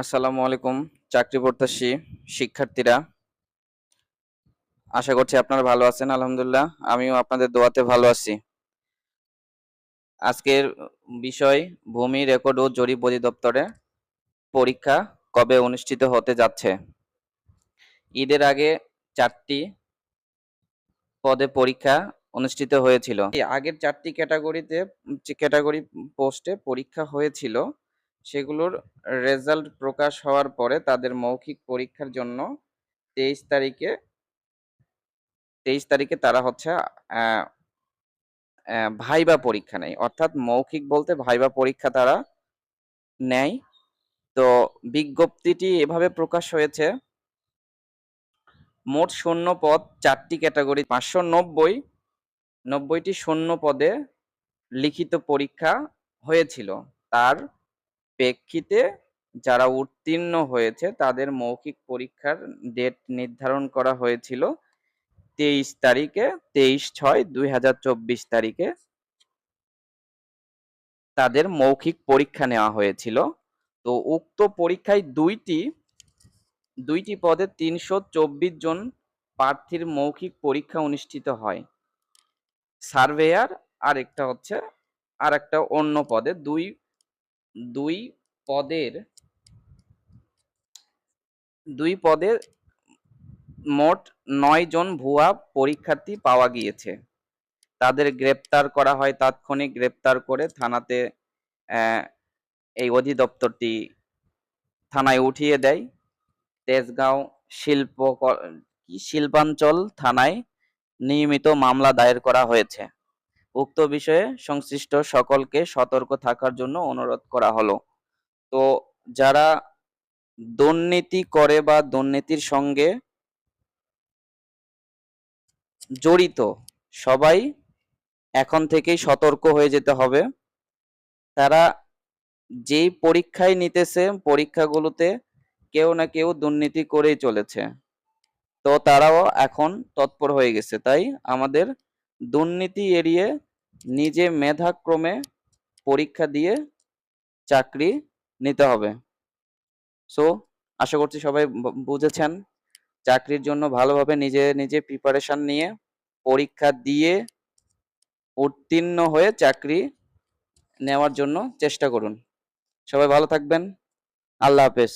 আসসালামু আলাইকুম, চাকরি প্রত্যাশী শিক্ষার্থীরা। আশা করছি আপনারা ভালো আছেন, আলহামদুলিল্লাহ। আমিও আপনাদের দোয়াতে ভালো আছি। আজকের বিষয়, ভূমি রেকর্ড ও জরিপ অধিদপ্তরে পরীক্ষা কবে অনুষ্ঠিত হতে যাচ্ছে? ঈদের আগে চারটি পদে পরীক্ষা অনুষ্ঠিত হয়েছিল। আগের চারটি ক্যাটাগরিতে ক্যাটাগরি পোস্টে পরীক্ষা হয়েছিল সেগুলোর রেজাল্ট প্রকাশ হওয়ার পরে তাদের মৌখিক পরীক্ষার জন্য তেইশ তারিখে তেইশ তারিখে তারা হচ্ছে ভাইবা পরীক্ষা নেয়। অর্থাৎ মৌখিক বলতে ভাইবা পরীক্ষা তারা নেয়। তো বিজ্ঞপ্তিটি এভাবে প্রকাশ হয়েছে, মোট শূন্য পদ চারটি ক্যাটাগরি, পাঁচশো নব্বই, নব্বইটি শূন্য পদে লিখিত পরীক্ষা হয়েছিল। তার প্রেক্ষিতে যারা উত্তীর্ণ হয়েছে, তাদের মৌখিক পরীক্ষার ডেট নির্ধারণ করা হয়েছিল তেইশ তারিখে, তেইশ ছয় দুই তারিখে। তাদের মৌখিক পরীক্ষা নেওয়া হয়েছিল। তো উক্ত পরীক্ষায় দুইটি দুইটি পদে তিনশো চব্বিশ জন প্রার্থীর মৌখিক পরীক্ষা অনুষ্ঠিত হয়। সার্ভেয়ার আর একটা হচ্ছে আর একটা অন্য পদে দুই দুই পদের দুই পদে মোট নয় জন ভুয়া পরীক্ষার্থী পাওয়া গিয়েছে। তাদের গ্রেপ্তার করা হয় তাৎক্ষণিক গ্রেপ্তার করে থানাতে এই অধিদপ্তরটি থানায় উঠিয়ে দেয়। তেজগাঁও শিল্প শিল্পাঞ্চল থানায় নিয়মিত মামলা দায়ের করা হয়েছে। উক্ত বিষয়ে সংশ্লিষ্ট সকলকে সতর্ক থাকার জন্য অনুরোধ করা হলো। তো যারা দুর্নীতি করে বা দুর্নীতির সঙ্গে জড়িত, সবাই এখন থেকেই সতর্ক হয়ে যেতে হবে। তারা যেই পরীক্ষায় নিতেছে, পরীক্ষাগুলোতে কেউ না কেউ দুর্নীতি করেই চলেছে। তো তারাও এখন তৎপর হয়ে গেছে। তাই আমাদের দুর্নীতি এড়িয়ে নিজে মেধাক্রমে পরীক্ষা দিয়ে চাকরি নিতে হবে। সো আশা করছি সবাই বুঝেছেন। চাকরির জন্য ভালোভাবে নিজে নিজে প্রিপারেশন নিয়ে পরীক্ষা দিয়ে উত্তীর্ণ হয়ে চাকরি নেওয়ার জন্য চেষ্টা করুন। সবাই ভালো থাকবেন। আল্লাহ হাফেজ।